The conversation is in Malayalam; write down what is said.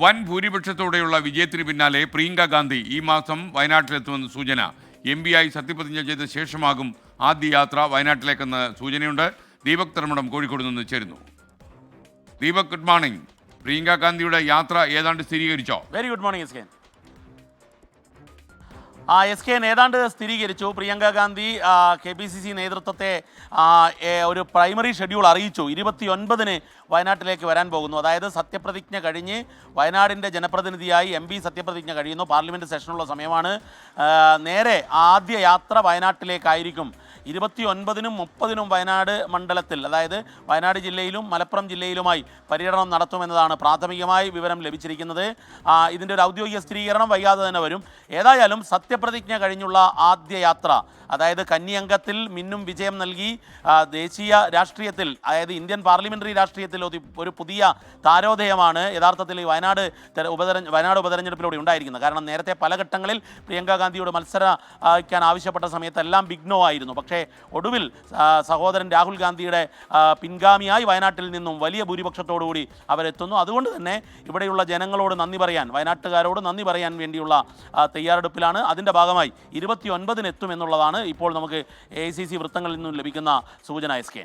വൻ ഭൂരിപക്ഷത്തോടെയുള്ള വിജയത്തിന് പിന്നാലെ പ്രിയങ്ക ഗാന്ധി ഈ മാസം വയനാട്ടിലെത്തുമെന്ന് സൂചന. എം പി ആയി സത്യപ്രതിജ്ഞ ചെയ്ത ശേഷമാകും ആദ്യ യാത്ര വയനാട്ടിലേക്കെന്ന് സൂചനയുണ്ട്. ദീപക് തർമ്മടം കോഴിക്കോട് നിന്ന് ചേരുന്നു. ദീപക് ഗുഡ് മോർണിംഗ് പ്രിയങ്ക ഗാന്ധിയുടെ യാത്ര ഏതാണ്ട് സ്ഥിരീകരിച്ചോ? Very good morning S K ഏതാണ്ട് സ്ഥിരീകരിച്ചു. Priyanka Gandhi K P C C നേതൃത്വത്തെ ഒരു പ്രൈമറി ഷെഡ്യൂൾ അറിയിച്ചു. ഇരുപത്തി ഒൻപതിന് വയനാട്ടിലേക്ക് വരാൻ പോകുന്നു. അതായത് സത്യപ്രതിജ്ഞ കഴിഞ്ഞ് വയനാടിന്റെ ജനപ്രതിനിധിയായി എം പി സത്യപ്രതിജ്ഞ കഴിയുന്നു. പാർലമെന്റ് സെഷനുള്ള സമയമാണ്. നേരെ ആദ്യ യാത്ര വയനാട്ടിലേക്കായിരിക്കും. ഇരുപത്തി ഒൻപതിനും മുപ്പതിനും വയനാട് മണ്ഡലത്തിൽ അതായത് വയനാട് ജില്ലയിലും മലപ്പുറം ജില്ലയിലുമായി പര്യടനം നടത്തുമെന്നതാണ് പ്രാഥമികമായി വിവരം ലഭിച്ചിരിക്കുന്നത്. ഇതിന്റെ ഒരു ഔദ്യോഗിക സ്ഥിരീകരണം വൈകാതെ തന്നെ വരും. ഏതായാലും സത്യപ്രതിജ്ഞ കഴിഞ്ഞുള്ള ആദ്യ യാത്ര അതായത് കന്നിയംഗത്തിൽ മിന്നും വിജയം നൽകി ദേശീയ രാഷ്ട്രീയത്തിൽ അതായത് ഇന്ത്യൻ പാർലമെന്ററി രാഷ്ട്രീയത്തിൽ ഒരു പുതിയ താരോദയമാണ് യഥാർത്ഥത്തിൽ ഈ വയനാട് തെര- ഉപതെരഞ്ഞ വയനാട് ഉപതെരഞ്ഞെടുപ്പിലൂടെ ഉണ്ടായിരിക്കുന്നത്. കാരണം നേരത്തെ പല ഘട്ടങ്ങളിൽ പ്രിയങ്ക ഗാന്ധിയോട് മത്സരിക്കാൻ ആവശ്യപ്പെട്ട സമയത്തെല്ലാം ബിഗ്നോ ആയിരുന്നു. പക്ഷേ ഒടുവിൽ സഹോദരൻ രാഹുൽ ഗാന്ധിയുടെ പിൻഗാമിയായി വയനാട്ടിൽ നിന്നും വലിയ ഭൂരിപക്ഷത്തോടുകൂടി അവരെത്തുന്നു. അതുകൊണ്ട് തന്നെ ഇവിടെയുള്ള ജനങ്ങളോട് നന്ദി പറയാൻ വയനാട്ടുകാരോട് നന്ദി പറയാൻ വേണ്ടിയുള്ള തയ്യാറെടുപ്പിലാണ്. അതിന്റെ ഭാഗമായി ഇരുപത്തി ഒൻപതിന് എത്തുമെന്നുള്ളതാണ് ഇപ്പോൾ നമുക്ക് എ സി സി വൃത്തങ്ങളിൽ നിന്നും ലഭിക്കുന്ന സൂചന എസ് കെ